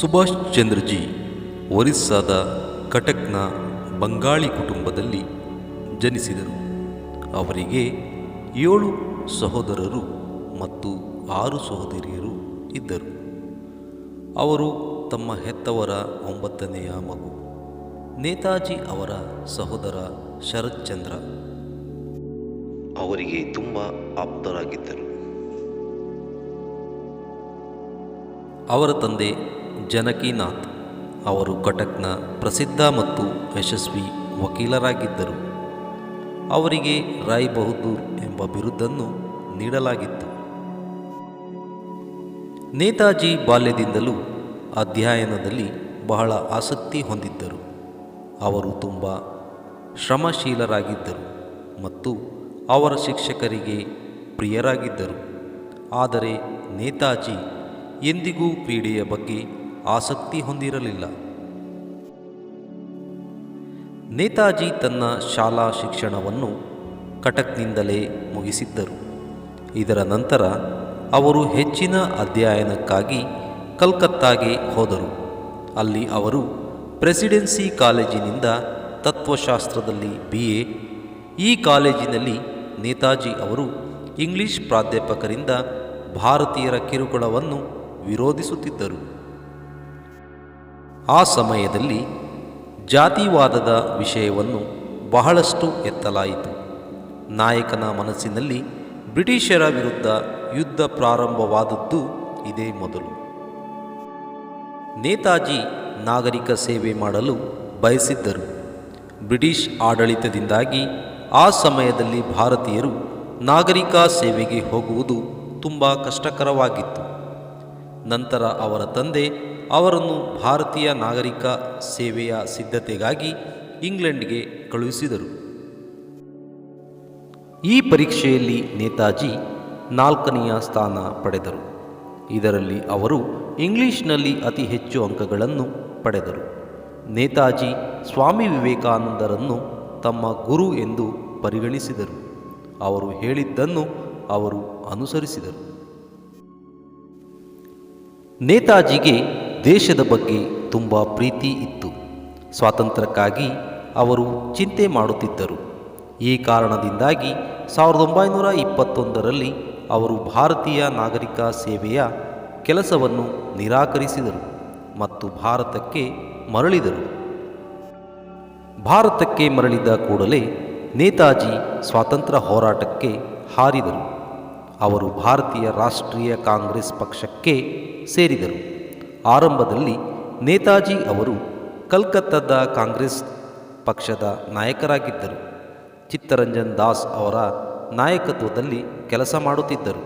ಸುಭಾಷ್ ಚಂದ್ರಜಿ ಒರಿಸ್ಸಾದ ಕಟಕ್ನ ಬಂಗಾಳಿ ಕುಟುಂಬದಲ್ಲಿ ಜನಿಸಿದರು. ಅವರಿಗೆ ಏಳು ಸಹೋದರರು ಮತ್ತು ಆರು ಸಹೋದರಿಯರು ಇದ್ದರು. ಅವರು ತಮ್ಮ ಹೆತ್ತವರ ಒಂಬತ್ತನೆಯ ಮಗು ನೇತಾಜಿ ಅವರ ಸಹೋದರ ಶರತ್ಚಂದ್ರ ಅವರಿಗೆ ತುಂಬ ಆಪ್ತರಾಗಿದ್ದರು. ಅವರ ತಂದೆ ಜನಕೀನಾಥ್ ಅವರು ಕಟಕ್ನ ಪ್ರಸಿದ್ಧ ಮತ್ತು ಯಶಸ್ವಿ ವಕೀಲರಾಗಿದ್ದರು. ಅವರಿಗೆ ರಾಯ್ ಬಹದ್ದೂರ್ ಎಂಬ ಬಿರುದನ್ನು ನೀಡಲಾಗಿತ್ತು. ನೇತಾಜಿ ಬಾಲ್ಯದಿಂದಲೂ ಅಧ್ಯಯನದಲ್ಲಿ ಬಹಳ ಆಸಕ್ತಿ ಹೊಂದಿದ್ದರು. ಅವರು ತುಂಬ ಶ್ರಮಶೀಲರಾಗಿದ್ದರು ಮತ್ತು ಅವರ ಶಿಕ್ಷಕರಿಗೆ ಪ್ರಿಯರಾಗಿದ್ದರು. ಆದರೆ ನೇತಾಜಿ ಎಂದಿಗೂ ಕ್ರೀಡೆಯ ಬಗ್ಗೆ ಆಸಕ್ತಿ ಹೊಂದಿರಲಿಲ್ಲ. ನೇತಾಜಿ ತನ್ನ ಶಾಲಾ ಶಿಕ್ಷಣವನ್ನು ಕಟಕ್ನಿಂದಲೇ ಮುಗಿಸಿದ್ದರು. ಇದರ ನಂತರ ಅವರು ಹೆಚ್ಚಿನ ಅಧ್ಯಯನಕ್ಕಾಗಿ ಕಲ್ಕತ್ತಾಗೆ ಹೋದರು. ಅಲ್ಲಿ ಅವರು ಪ್ರೆಸಿಡೆನ್ಸಿ ಕಾಲೇಜಿನಿಂದ ತತ್ವಶಾಸ್ತ್ರದಲ್ಲಿ ಬಿ ಎ ಈ ಕಾಲೇಜಿನಲ್ಲಿ ನೇತಾಜಿ ಅವರು ಇಂಗ್ಲಿಷ್ ಪ್ರಾಧ್ಯಾಪಕರಿಂದ ಭಾರತೀಯರ ಕಿರುಕುಳವನ್ನು ವಿರೋಧಿಸುತ್ತಿದ್ದರು. ಆ ಸಮಯದಲ್ಲಿ ಜಾತಿವಾದದ ವಿಷಯವನ್ನು ಬಹಳಷ್ಟು ಎತ್ತಲಾಯಿತು. ನಾಯಕನ ಮನಸ್ಸಿನಲ್ಲಿ ಬ್ರಿಟಿಷರ ವಿರುದ್ಧ ಯುದ್ಧ ಪ್ರಾರಂಭವಾದದ್ದು ಇದೇ ಮೊದಲು. ನೇತಾಜಿ ನಾಗರಿಕ ಸೇವೆ ಮಾಡಲು ಬಯಸಿದ್ದರು. ಬ್ರಿಟಿಷ್ ಆಡಳಿತದಿಂದಾಗಿ ಆ ಸಮಯದಲ್ಲಿ ಭಾರತೀಯರು ನಾಗರಿಕ ಸೇವೆಗೆ ಹೋಗುವುದು ತುಂಬ ಕಷ್ಟಕರವಾಗಿತ್ತು. ನಂತರ ಅವರ ತಂದೆ ಅವರನ್ನು ಭಾರತೀಯ ನಾಗರಿಕ ಸೇವೆಯ ಸಿದ್ಧತೆಗಾಗಿ ಇಂಗ್ಲೆಂಡ್ಗೆ ಕಳುಹಿಸಿದರು. ಈ ಪರೀಕ್ಷೆಯಲ್ಲಿ ನೇತಾಜಿ ನಾಲ್ಕನೆಯ ಸ್ಥಾನ ಪಡೆದರು. ಇದರಲ್ಲಿ ಅವರು ಇಂಗ್ಲಿಷ್ನಲ್ಲಿ ಅತಿ ಹೆಚ್ಚು ಅಂಕಗಳನ್ನು ಪಡೆದರು. ನೇತಾಜಿ ಸ್ವಾಮಿ ವಿವೇಕಾನಂದರನ್ನು ತಮ್ಮ ಗುರು ಎಂದು ಪರಿಗಣಿಸಿದರು. ಅವರು ಹೇಳಿದ್ದನ್ನು ಅವರು ಅನುಸರಿಸಿದರು. ನೇತಾಜಿಗೆ ದೇಶದ ಬಗ್ಗೆ ತುಂಬ ಪ್ರೀತಿ ಇತ್ತು. ಸ್ವಾತಂತ್ರ್ಯಕ್ಕಾಗಿ ಅವರು ಚಿಂತೆ ಮಾಡುತ್ತಿದ್ದರು. ಈ ಕಾರಣದಿಂದಾಗಿ ಸಾವಿರದ ಒಂಬೈನೂರ ಇಪ್ಪತ್ತೊಂದರಲ್ಲಿ ಅವರು ಭಾರತೀಯ ನಾಗರಿಕ ಸೇವೆಯ ಕೆಲಸವನ್ನು ನಿರಾಕರಿಸಿದರು ಮತ್ತು ಭಾರತಕ್ಕೆ ಮರಳಿದರು. ಭಾರತಕ್ಕೆ ಮರಳಿದ ಕೂಡಲೇ ನೇತಾಜಿ ಸ್ವಾತಂತ್ರ್ಯ ಹೋರಾಟಕ್ಕೆ ಹಾರಿದರು. ಅವರು ಭಾರತೀಯ ರಾಷ್ಟ್ರೀಯ ಕಾಂಗ್ರೆಸ್ ಪಕ್ಷಕ್ಕೆ ಸೇರಿದರು. ಆರಂಭದಲ್ಲಿ ನೇತಾಜಿ ಅವರು ಕಲ್ಕತ್ತಾದ ಕಾಂಗ್ರೆಸ್ ಪಕ್ಷದ ನಾಯಕರಾಗಿದ್ದರು. ಚಿತ್ತರಂಜನ್ ದಾಸ್ ಅವರ ನಾಯಕತ್ವದಲ್ಲಿ ಕೆಲಸ ಮಾಡುತ್ತಿದ್ದರು.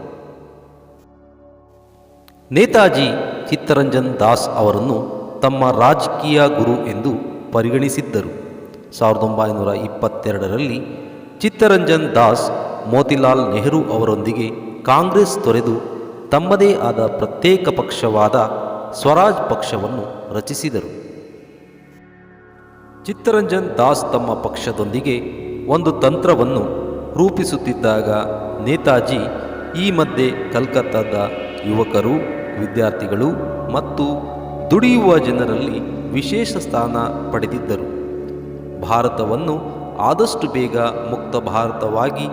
ನೇತಾಜಿ ಚಿತ್ತರಂಜನ್ ದಾಸ್ ಅವರನ್ನು ತಮ್ಮ ರಾಜಕೀಯ ಗುರು ಎಂದು ಪರಿಗಣಿಸಿದ್ದರು. ಸಾವಿರದ ಒಂಬೈನೂರ ಇಪ್ಪತ್ತೆರಡರಲ್ಲಿ ಚಿತ್ತರಂಜನ್ ದಾಸ್ ಮೋತಿಲಾಲ್ ನೆಹರು ಅವರೊಂದಿಗೆ ಕಾಂಗ್ರೆಸ್ ತೊರೆದು ತಮ್ಮದೇ ಆದ ಪ್ರತ್ಯೇಕ ಪಕ್ಷವಾದ ಸ್ವರಾಜ್ ಪಕ್ಷವನ್ನು ರಚಿಸಿದರು. ಚಿತ್ತರಂಜನ್ ದಾಸ್ ತಮ್ಮ ಪಕ್ಷದೊಂದಿಗೆ ಒಂದು ತಂತ್ರವನ್ನು ರೂಪಿಸುತ್ತಿದ್ದಾಗ ನೇತಾಜಿ ಈ ಮಧ್ಯೆ ಕಲ್ಕತ್ತಾದ ಯುವಕರು, ವಿದ್ಯಾರ್ಥಿಗಳು ಮತ್ತು ದುಡಿಯುವ ಜನರಲ್ಲಿ ವಿಶೇಷ ಸ್ಥಾನ ಪಡೆದಿದ್ದರು. ಭಾರತವನ್ನು ಆದಷ್ಟು ಬೇಗ ಮುಕ್ತ ಭಾರತವಾಗಿ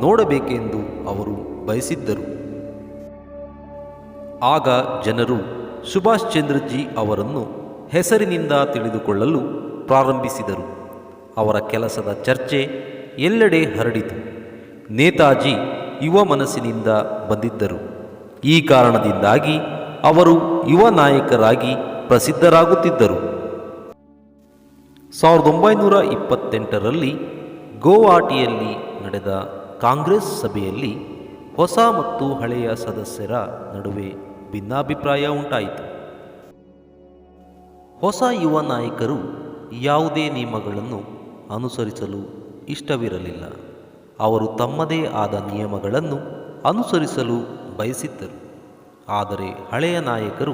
ನೋಡಬೇಕೆಂದು ಅವರು ಬಯಸಿದ್ದರು. ಆಗ ಜನರು ಸುಭಾಷ್ ಚಂದ್ರಜಿ ಅವರನ್ನು ಹೆಸರಿನಿಂದ ತಿಳಿದುಕೊಳ್ಳಲು ಪ್ರಾರಂಭಿಸಿದರು. ಅವರ ಕೆಲಸದ ಚರ್ಚೆ ಎಲ್ಲೆಡೆ ಹರಡಿತು. ನೇತಾಜಿ ಯುವ ಮನಸ್ಸಿನಿಂದ ಬಂದಿದ್ದರು. ಈ ಕಾರಣದಿಂದಾಗಿ ಅವರು ಯುವ ನಾಯಕರಾಗಿ ಪ್ರಸಿದ್ಧರಾಗುತ್ತಿದ್ದರು. ಸಾವಿರದ ಒಂಬೈನೂರ ಇಪ್ಪತ್ತೆಂಟರಲ್ಲಿ ಗೋವಾಟಿಯಲ್ಲಿ ನಡೆದ ಕಾಂಗ್ರೆಸ್ ಸಭೆಯಲ್ಲಿ ಹೊಸ ಮತ್ತು ಹಳೆಯ ಸದಸ್ಯರ ನಡುವೆ ಭಿನ್ನಾಭಿಪ್ರಾಯ ಉಂಟಾಯಿತು. ಹೊಸ ಯುವ ನಾಯಕರು ಯಾವುದೇ ನಿಯಮಗಳನ್ನು ಅನುಸರಿಸಲು ಇಷ್ಟವಿರಲಿಲ್ಲ. ಅವರು ತಮ್ಮದೇ ಆದ ನಿಯಮಗಳನ್ನು ಅನುಸರಿಸಲು ಬಯಸಿದ್ದರು. ಆದರೆ ಹಳೆಯ ನಾಯಕರು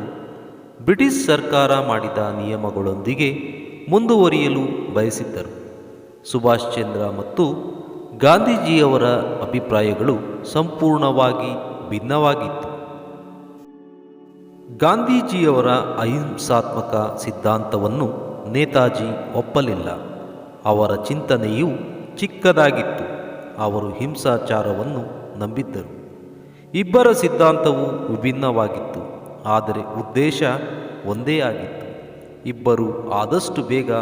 ಬ್ರಿಟಿಷ್ ಸರ್ಕಾರ ಮಾಡಿದ ನಿಯಮಗಳೊಂದಿಗೆ ಮುಂದುವರಿಯಲು ಬಯಸಿದ್ದರು. ಸುಭಾಷ್ ಚಂದ್ರ ಮತ್ತು ಗಾಂಧೀಜಿಯವರ ಅಭಿಪ್ರಾಯಗಳು ಸಂಪೂರ್ಣವಾಗಿ ಭಿನ್ನವಾಗಿತ್ತು. ಗಾಂಧೀಜಿಯವರ ಅಹಿಂಸಾತ್ಮಕ ಸಿದ್ಧಾಂತವನ್ನು ನೇತಾಜಿ ಒಪ್ಪಲಿಲ್ಲ. ಅವರ ಚಿಂತನೆಯು ಚಿಕ್ಕದಾಗಿತ್ತು. ಅವರು ಹಿಂಸಾಚಾರವನ್ನು ನಂಬಿದ್ದರು. ಇಬ್ಬರ ಸಿದ್ಧಾಂತವು ವಿಭಿನ್ನವಾಗಿತ್ತು, ಆದರೆ ಉದ್ದೇಶ ಒಂದೇ ಆಗಿತ್ತು. ಇಬ್ಬರು ಆದಷ್ಟು ಬೇಗ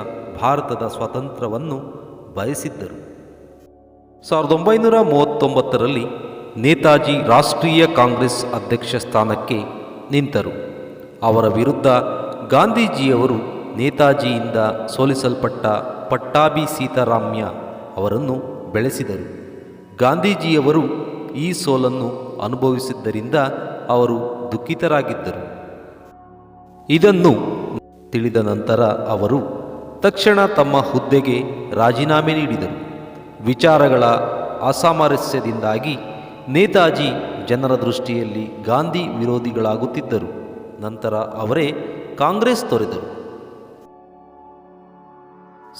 ಭಾರತದ ಸ್ವಾತಂತ್ರ್ಯವನ್ನು ಬಯಸಿದ್ದರು. ಸಾವಿರದ ಒಂಬೈನೂರ ಮೂವತ್ತೊಂಬತ್ತರಲ್ಲಿ ನೇತಾಜಿ ರಾಷ್ಟ್ರೀಯ ಕಾಂಗ್ರೆಸ್ ಅಧ್ಯಕ್ಷ ಸ್ಥಾನಕ್ಕೆ ನಿಂತರು. ಅವರ ವಿರುದ್ಧ ಗಾಂಧೀಜಿಯವರು ನೇತಾಜಿಯಿಂದ ಸೋಲಿಸಲ್ಪಟ್ಟ ಪಟ್ಟಾಭಿ ಸೀತಾರಾಮ್ಯ ಅವರನ್ನು ಬೆಳೆಸಿದರು. ಗಾಂಧೀಜಿಯವರು ಈ ಸೋಲನ್ನು ಅನುಭವಿಸಿದ್ದರಿಂದ ಅವರು ದುಃಖಿತರಾಗಿದ್ದರು. ಇದನ್ನು ತಿಳಿದ ನಂತರ ಅವರು ತಕ್ಷಣ ತಮ್ಮ ಹುದ್ದೆಗೆ ರಾಜೀನಾಮೆ ನೀಡಿದರು. ವಿಚಾರಗಳ ಅಸಾಮರಸ್ಯದಿಂದಾಗಿ ನೇತಾಜಿ ಜನರ ದೃಷ್ಟಿಯಲ್ಲಿ ಗಾಂಧಿ ವಿರೋಧಿಗಳಾಗುತ್ತಿದ್ದರು. ನಂತರ ಅವರೇ ಕಾಂಗ್ರೆಸ್ ತೊರೆದರು.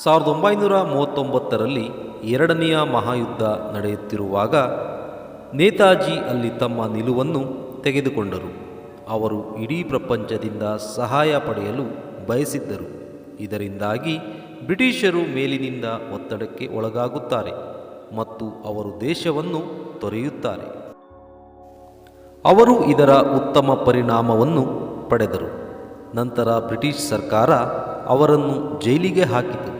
ಸಾವಿರದ ಒಂಬೈನೂರ ಮೂವತ್ತೊಂಬತ್ತರಲ್ಲಿ ಎರಡನೆಯ ಮಹಾಯುದ್ಧ ನಡೆಯುತ್ತಿರುವಾಗ ನೇತಾಜಿ ಅಲ್ಲಿ ತಮ್ಮ ನಿಲುವನ್ನು ತೆಗೆದುಕೊಂಡರು. ಅವರು ಇಡೀ ಪ್ರಪಂಚದಿಂದ ಸಹಾಯ ಪಡೆಯಲು ಬಯಸಿದ್ದರು. ಇದರಿಂದಾಗಿ ಬ್ರಿಟಿಷರು ಮೇಲಿನಿಂದ ಒತ್ತಡಕ್ಕೆ ಒಳಗಾಗುತ್ತಾರೆ ಮತ್ತು ಅವರು ದೇಶವನ್ನು ತೊರೆಯುತ್ತಾರೆ. ಅವರು ಇದರ ಉತ್ತಮ ಪರಿಣಾಮವನ್ನು ಪಡೆದರು. ನಂತರ ಬ್ರಿಟಿಷ್ ಸರ್ಕಾರ ಅವರನ್ನು ಜೈಲಿಗೆ ಹಾಕಿತು.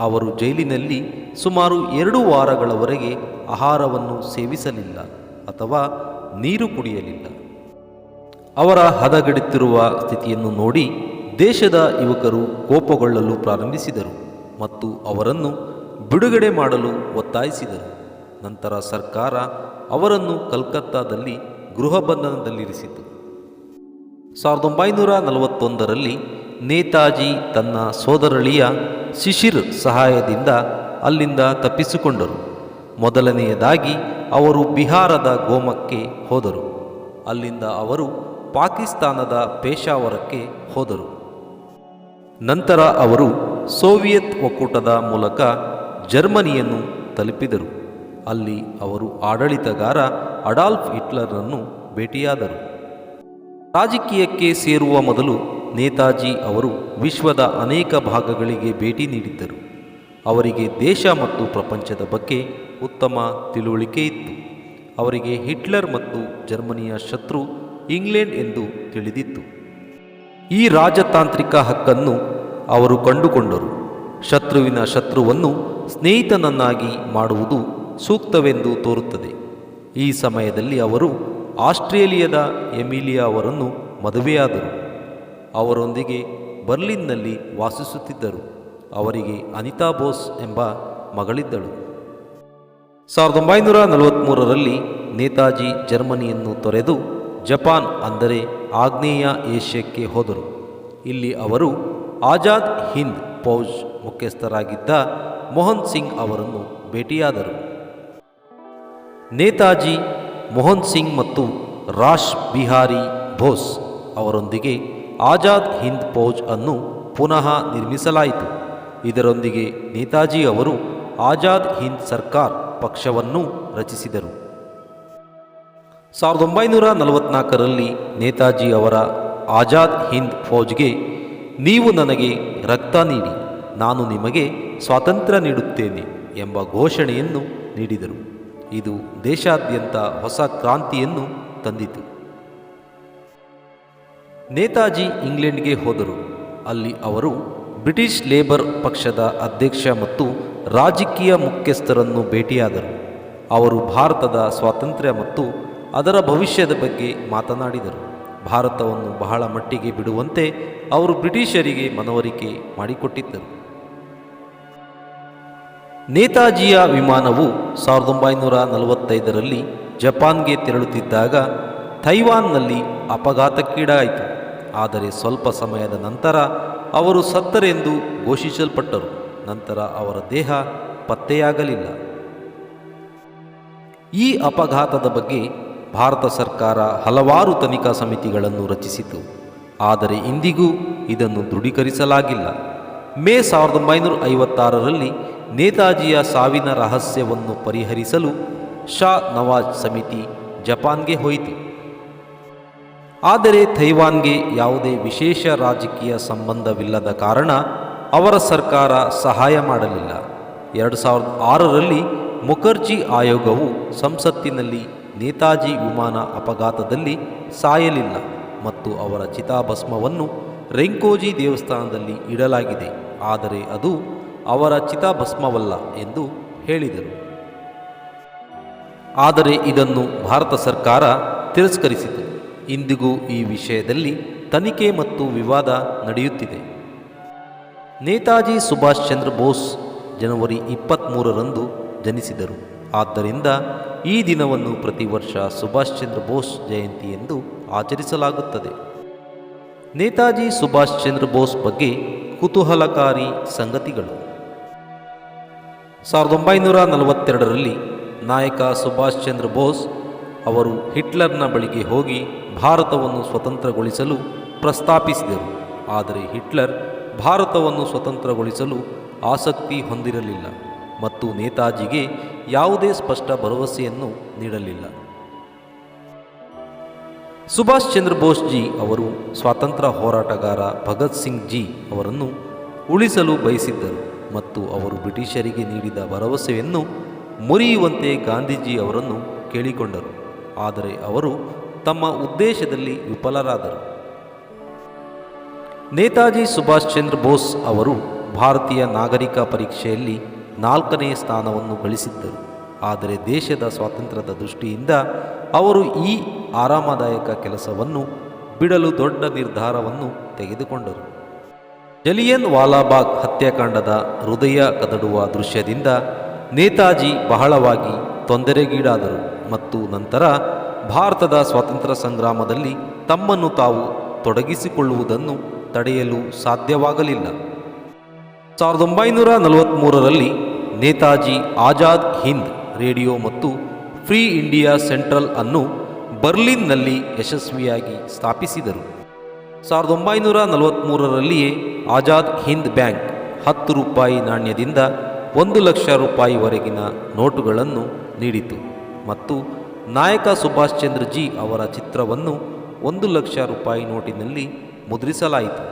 ಅವರು ಜೈಲಿನಲ್ಲಿ ಸುಮಾರು ಎರಡು ವಾರಗಳವರೆಗೆ ಆಹಾರವನ್ನು ಸೇವಿಸಲಿಲ್ಲ ಅಥವಾ ನೀರು ಕುಡಿಯಲಿಲ್ಲ. ಅವರ ಹದಗೆಡುತ್ತಿರುವ ಸ್ಥಿತಿಯನ್ನು ನೋಡಿ ದೇಶದ ಯುವಕರು ಕೋಪಗೊಳ್ಳಲು ಪ್ರಾರಂಭಿಸಿದರು ಮತ್ತು ಅವರನ್ನು ಬಿಡುಗಡೆ ಮಾಡಲು ಒತ್ತಾಯಿಸಿದರು. ನಂತರ ಸರ್ಕಾರ ಅವರನ್ನು ಕಲ್ಕತ್ತಾದಲ್ಲಿ ಗೃಹ ಬಂಧನದಲ್ಲಿರಿಸಿತು ಸಾವಿರದ ಒಂಬೈನೂರ ನಲವತ್ತೊಂದರಲ್ಲಿ ನೇತಾಜಿ ತನ್ನ ಸೋದರಳಿಯ ಶಿಶಿರ್ ಸಹಾಯದಿಂದ ಅಲ್ಲಿಂದ ತಪ್ಪಿಸಿಕೊಂಡರು. ಮೊದಲನೆಯದಾಗಿ ಅವರು ಬಿಹಾರದ ಗೋಮಕ್ಕೆ ಹೋದರು. ಅಲ್ಲಿಂದ ಅವರು ಪಾಕಿಸ್ತಾನದ ಪೇಶಾವರಕ್ಕೆ ಹೋದರು. ನಂತರ ಅವರು ಸೋವಿಯತ್ ಒಕ್ಕೂಟದ ಮೂಲಕ ಜರ್ಮನಿಯನ್ನು ತಲುಪಿದರು. ಅಲ್ಲಿ ಅವರು ಆಡಳಿತಗಾರ ಅಡಾಲ್ಫ್ ಹಿಟ್ಲರನ್ನು ಭೇಟಿಯಾದರು. ರಾಜಕೀಯಕ್ಕೆ ಸೇರುವ ಮೊದಲು ನೇತಾಜಿ ಅವರು ವಿಶ್ವದ ಅನೇಕ ಭಾಗಗಳಿಗೆ ಭೇಟಿ ನೀಡಿದ್ದರು. ಅವರಿಗೆ ದೇಶ ಮತ್ತು ಪ್ರಪಂಚದ ಬಗ್ಗೆ ಉತ್ತಮ ತಿಳುವಳಿಕೆ ಇತ್ತು. ಅವರಿಗೆ ಹಿಟ್ಲರ್ ಮತ್ತು ಜರ್ಮನಿಯ ಶತ್ರು ಇಂಗ್ಲೆಂಡ್ ಎಂದು ತಿಳಿದಿತ್ತು. ಈ ರಾಜತಾಂತ್ರಿಕ ಹಕ್ಕನ್ನು ಅವರು ಕಂಡುಕೊಂಡರು. ಶತ್ರುವಿನ ಶತ್ರುವನ್ನು ಸ್ನೇಹಿತನನ್ನಾಗಿ ಮಾಡುವುದು ಸೂಕ್ತವೆಂದು ತೋರುತ್ತದೆ. ಈ ಸಮಯದಲ್ಲಿ ಅವರು ಆಸ್ಟ್ರೇಲಿಯಾದ ಎಮಿಲಿಯಾ ಅವರನ್ನು ಮದುವೆಯಾದರು. ಅವರೊಂದಿಗೆ ಬರ್ಲಿನ್ನಲ್ಲಿ ವಾಸಿಸುತ್ತಿದ್ದರು. ಅವರಿಗೆ ಅನಿತಾ ಬೋಸ್ ಎಂಬ ಮಗಳಿದ್ದಳು. ಸಾವಿರದ ಒಂಬೈನೂರ ನಲವತ್ತ್ಮೂರರಲ್ಲಿ ನೇತಾಜಿ ಜರ್ಮನಿಯನ್ನು ತೊರೆದು ಜಪಾನ್ ಅಂದರೆ ಆಗ್ನೇಯ ಏಷ್ಯಾಕ್ಕೆ ಹೋದರು. ಇಲ್ಲಿ ಅವರು ಆಜಾದ್ ಹಿಂದ್ ಫೌಜ್ ಮುಖ್ಯಸ್ಥರಾಗಿದ್ದ ಮೋಹನ್ ಸಿಂಗ್ ಅವರನ್ನು ಭೇಟಿಯಾದರು. ನೇತಾಜಿ, ಮೋಹನ್ ಸಿಂಗ್ ಮತ್ತು ರಾಶ್ ಬಿಹಾರಿ ಬೋಸ್ ಅವರೊಂದಿಗೆ ಆಜಾದ್ ಹಿಂದ್ ಫೌಜ್ ಅನ್ನು ಪುನಃ ನಿರ್ಮಿಸಲಾಯಿತು. ಇದರೊಂದಿಗೆ ನೇತಾಜಿ ಅವರು ಆಜಾದ್ ಹಿಂದ್ ಸರ್ಕಾರ್ ಪಕ್ಷವನ್ನು ರಚಿಸಿದರು. ಸಾವಿರದ ಒಂಬೈನೂರ ನಲವತ್ನಾಲ್ಕರಲ್ಲಿ ನೇತಾಜಿ ಅವರ ಆಜಾದ್ ಹಿಂದ್ ಫೌಜ್ಗೆ, ನೀವು ನನಗೆ ರಕ್ತ ನೀಡಿ, ನಾನು ನಿಮಗೆ ಸ್ವಾತಂತ್ರ್ಯ ನೀಡುತ್ತೇನೆ ಎಂಬ ಘೋಷಣೆಯನ್ನು ನೀಡಿದರು. ಇದು ದೇಶಾದ್ಯಂತ ಹೊಸ ಕ್ರಾಂತಿಯನ್ನು ತಂದಿತು. ನೇತಾಜಿ ಇಂಗ್ಲೆಂಡ್ಗೆ ಹೋದರು. ಅಲ್ಲಿ ಅವರು ಬ್ರಿಟಿಷ್ ಲೇಬರ್ ಪಕ್ಷದ ಅಧ್ಯಕ್ಷ ಮತ್ತು ರಾಜಕೀಯ ಮುಖ್ಯಸ್ಥರನ್ನು ಭೇಟಿಯಾದರು. ಅವರು ಭಾರತದ ಸ್ವಾತಂತ್ರ್ಯ ಮತ್ತು ಅದರ ಭವಿಷ್ಯದ ಬಗ್ಗೆ ಮಾತನಾಡಿದರು. ಭಾರತವನ್ನು ಬಹಳ ಮಟ್ಟಿಗೆ ಬಿಡುವಂತೆ ಅವರು ಬ್ರಿಟಿಷರಿಗೆ ಮನವರಿಕೆ ಮಾಡಿಕೊಟ್ಟಿದ್ದರು. ನೇತಾಜಿಯ ವಿಮಾನವು ಸಾವಿರದ ಒಂಬೈನೂರ ನಲವತ್ತೈದರಲ್ಲಿ ಜಪಾನ್ಗೆ ತೆರಳುತ್ತಿದ್ದಾಗ ಥೈವಾನ್ನಲ್ಲಿ ಅಪಘಾತಕ್ಕೀಡಾಯಿತು. ಆದರೆ ಸ್ವಲ್ಪ ಸಮಯದ ನಂತರ ಅವರು ಸತ್ತರೆಂದು ಘೋಷಿಸಲ್ಪಟ್ಟರು. ನಂತರ ಅವರ ದೇಹ ಪತ್ತೆಯಾಗಲಿಲ್ಲ. ಈ ಅಪಘಾತದ ಬಗ್ಗೆ ಭಾರತ ಸರ್ಕಾರ ಹಲವಾರು ತನಿಖಾ ಸಮಿತಿಗಳನ್ನು ರಚಿಸಿತು. ಆದರೆ ಇಂದಿಗೂ ಇದನ್ನು ದೃಢೀಕರಿಸಲಾಗಿಲ್ಲ. ಮೇ ಸಾವಿರದ ಒಂಬೈನೂರ ಐವತ್ತಾರರಲ್ಲಿ ನೇತಾಜಿಯ ಸಾವಿನ ರಹಸ್ಯವನ್ನು ಪರಿಹರಿಸಲು ಶಾ ನವಾಜ್ ಸಮಿತಿ ಜಪಾನ್ಗೆ ಹೋಯಿತು. ಆದರೆ ತೈವಾನ್ಗೆ ಯಾವುದೇ ವಿಶೇಷ ರಾಜಕೀಯ ಸಂಬಂಧವಿಲ್ಲದ ಕಾರಣ ಅವರ ಸರ್ಕಾರ ಸಹಾಯ ಮಾಡಲಿಲ್ಲ. ಎರಡು ಸಾವಿರದ ಆರರಲ್ಲಿ ಮುಖರ್ಜಿ ಆಯೋಗವು ಸಂಸತ್ತಿನಲ್ಲಿ ನೇತಾಜಿ ವಿಮಾನ ಅಪಘಾತದಲ್ಲಿ ಸಾಯಲಿಲ್ಲ ಮತ್ತು ಅವರ ಚಿತಾಭಸ್ಮವನ್ನು ರೆಂಕೋಜಿ ದೇವಸ್ಥಾನದಲ್ಲಿ ಇಡಲಾಗಿದೆ. ಆದರೆ ಅದು ಅವರ ಚಿತಾಭಸ್ಮವಲ್ಲ ಎಂದು ಹೇಳಿದರು. ಆದರೆ ಇದನ್ನು ಭಾರತ ಸರ್ಕಾರ ತಿರಸ್ಕರಿಸಿತು. ಇಂದಿಗೂ ಈ ವಿಷಯದಲ್ಲಿ ತನಿಖೆ ಮತ್ತು ವಿವಾದ ನಡೆಯುತ್ತಿದೆ. ನೇತಾಜಿ ಸುಭಾಷ್ ಚಂದ್ರ ಬೋಸ್ ಜನವರಿ ಇಪ್ಪತ್ತ್ಮೂರರಂದು ಜನಿಸಿದರು. ಆದ್ದರಿಂದ ಈ ದಿನವನ್ನು ಪ್ರತಿ ವರ್ಷ ಸುಭಾಷ್ ಚಂದ್ರ ಬೋಸ್ ಜಯಂತಿ ಎಂದು ಆಚರಿಸಲಾಗುತ್ತದೆ. ನೇತಾಜಿ ಸುಭಾಷ್ ಚಂದ್ರ ಬೋಸ್ ಬಗ್ಗೆ ಕುತೂಹಲಕಾರಿ ಸಂಗತಿಗಳು. ಸಾವಿರದ ಒಂಬೈನೂರ ನಲವತ್ತೆರಡರಲ್ಲಿ ನಾಯಕ ಸುಭಾಷ್ ಚಂದ್ರ ಬೋಸ್ ಅವರು ಹಿಟ್ಲರ್ನ ಬಳಿಗೆ ಹೋಗಿ ಭಾರತವನ್ನು ಸ್ವತಂತ್ರಗೊಳಿಸಲು ಪ್ರಸ್ತಾಪಿಸಿದರು. ಆದರೆ ಹಿಟ್ಲರ್ ಭಾರತವನ್ನು ಸ್ವತಂತ್ರಗೊಳಿಸಲು ಆಸಕ್ತಿ ಹೊಂದಿರಲಿಲ್ಲ. ಮತ್ತು ನೇತಾಜಿಗೆ ಯಾವುದೇ ಸ್ಪಷ್ಟ ಭರವಸೆಯನ್ನು ನೀಡಲಿಲ್ಲ. ಸುಭಾಷ್ ಚಂದ್ರ ಬೋಸ್ ಜಿ ಅವರು ಸ್ವಾತಂತ್ರ್ಯ ಹೋರಾಟಗಾರ ಭಗತ್ ಸಿಂಗ್ ಜಿ ಅವರನ್ನು ಉಳಿಸಲು ಬಯಸಿದ್ದರು ಮತ್ತು ಅವರು ಬ್ರಿಟಿಷರಿಗೆ ನೀಡಿದ ಭರವಸೆಯನ್ನು ಮುರಿಯುವಂತೆ ಗಾಂಧೀಜಿ ಅವರನ್ನು ಕೇಳಿಕೊಂಡರು. ಆದರೆ ಅವರು ತಮ್ಮ ಉದ್ದೇಶದಲ್ಲಿ ವಿಫಲರಾದರು. ನೇತಾಜಿ ಸುಭಾಷ್ ಚಂದ್ರ ಬೋಸ್ ಅವರು ಭಾರತೀಯ ನಾಗರಿಕ ಪರೀಕ್ಷೆಯಲ್ಲಿ ನಾಲ್ಕನೇ ಸ್ಥಾನವನ್ನು ಗಳಿಸಿದ್ದರು. ಆದರೆ ದೇಶದ ಸ್ವಾತಂತ್ರ್ಯದ ದೃಷ್ಟಿಯಿಂದ ಅವರು ಈ ಆರಾಮದಾಯಕ ಕೆಲಸವನ್ನು ಬಿಡಲು ದೊಡ್ಡ ನಿರ್ಧಾರವನ್ನು ತೆಗೆದುಕೊಂಡರು. ಜಲಿಯನ್ ವಾಲಾಬಾಗ್ ಹತ್ಯಾಕಾಂಡದ ಹೃದಯ ಕದಡುವ ದೃಶ್ಯದಿಂದ ನೇತಾಜಿ ಬಹಳವಾಗಿ ತೊಂದರೆಗೀಡಾದರು ಮತ್ತು ನಂತರ ಭಾರತದ ಸ್ವಾತಂತ್ರ್ಯ ಸಂಗ್ರಾಮದಲ್ಲಿ ತಮ್ಮನ್ನು ತಾವು ತೊಡಗಿಸಿಕೊಳ್ಳುವುದನ್ನು ತಡೆಯಲು ಸಾಧ್ಯವಾಗಲಿಲ್ಲ. ಸಾವಿರದ ಒಂಬೈನೂರ ನಲವತ್ತ್ಮೂರರಲ್ಲಿ ನೇತಾಜಿ ಆಜಾದ್ ಹಿಂದ್ ರೇಡಿಯೋ ಮತ್ತು ಫ್ರೀ ಇಂಡಿಯಾ ಸೆಂಟ್ರಲ್ ಅನ್ನು ಬರ್ಲಿನ್ನಲ್ಲಿ ಯಶಸ್ವಿಯಾಗಿ ಸ್ಥಾಪಿಸಿದರು. ಸಾವಿರದ ಒಂಬೈನೂರ ನಲವತ್ತ್ಮೂರರಲ್ಲಿಯೇ ಆಜಾದ್ ಹಿಂದ್ ಬ್ಯಾಂಕ್ ಹತ್ತು ರೂಪಾಯಿ ನಾಣ್ಯದಿಂದ ಒಂದು ಲಕ್ಷ ರೂಪಾಯಿವರೆಗಿನ ನೋಟುಗಳನ್ನು ನೀಡಿತು ಮತ್ತು ನಾಯಕ ಸುಭಾಷ್ ಚಂದ್ರ ಜಿ ಅವರ ಚಿತ್ರವನ್ನು ಒಂದು ಲಕ್ಷ ರೂಪಾಯಿ ನೋಟಿನಲ್ಲಿ ಮುದ್ರಿಸಲಾಯಿತು.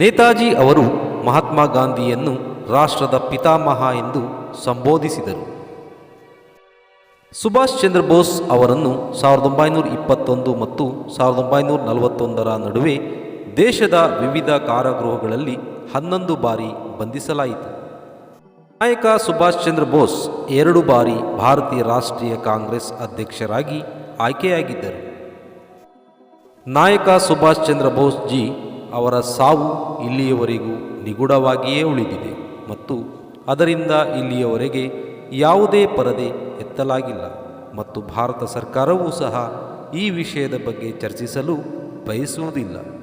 ನೇತಾಜಿ ಅವರು ಮಹಾತ್ಮ ಗಾಂಧಿಯನ್ನು ರಾಷ್ಟ್ರದ ಪಿತಾಮಹ ಎಂದು ಸಂಬೋಧಿಸಿದರು. ಸುಭಾಷ್ ಚಂದ್ರ ಬೋಸ್ ಅವರನ್ನು ಸಾವಿರದ ಒಂಬೈನೂರ ಇಪ್ಪತ್ತೊಂದು ಮತ್ತು ಸಾವಿರದ ಒಂಬೈನೂರ ನಲವತ್ತೊಂದರ ನಡುವೆ ದೇಶದ ವಿವಿಧ ಕಾರಾಗೃಹಗಳಲ್ಲಿ ಹನ್ನೊಂದು ಬಾರಿ ಬಂಧಿಸಲಾಯಿತು. ನಾಯಕ ಸುಭಾಷ್ ಚಂದ್ರ ಬೋಸ್ ಎರಡು ಬಾರಿ ಭಾರತೀಯ ರಾಷ್ಟ್ರೀಯ ಕಾಂಗ್ರೆಸ್ ಅಧ್ಯಕ್ಷರಾಗಿ ಆಯ್ಕೆಯಾಗಿದ್ದರು. ನಾಯಕ ಸುಭಾಷ್ ಚಂದ್ರ ಬೋಸ್ ಜಿ ಅವರ ಸಾವು ಇಲ್ಲಿಯವರೆಗೂ ನಿಗೂಢವಾಗಿಯೇ ಉಳಿದಿದೆ ಮತ್ತು ಅದರಿಂದ ಇಲ್ಲಿಯವರೆಗೆ ಯಾವುದೇ ಪರದೆ ಎತ್ತಲಾಗಿಲ್ಲ. ಮತ್ತು ಭಾರತ ಸರ್ಕಾರವೂ ಸಹ ಈ ವಿಷಯದ ಬಗ್ಗೆ ಚರ್ಚಿಸಲು ಬಯಸುವುದಿಲ್ಲ.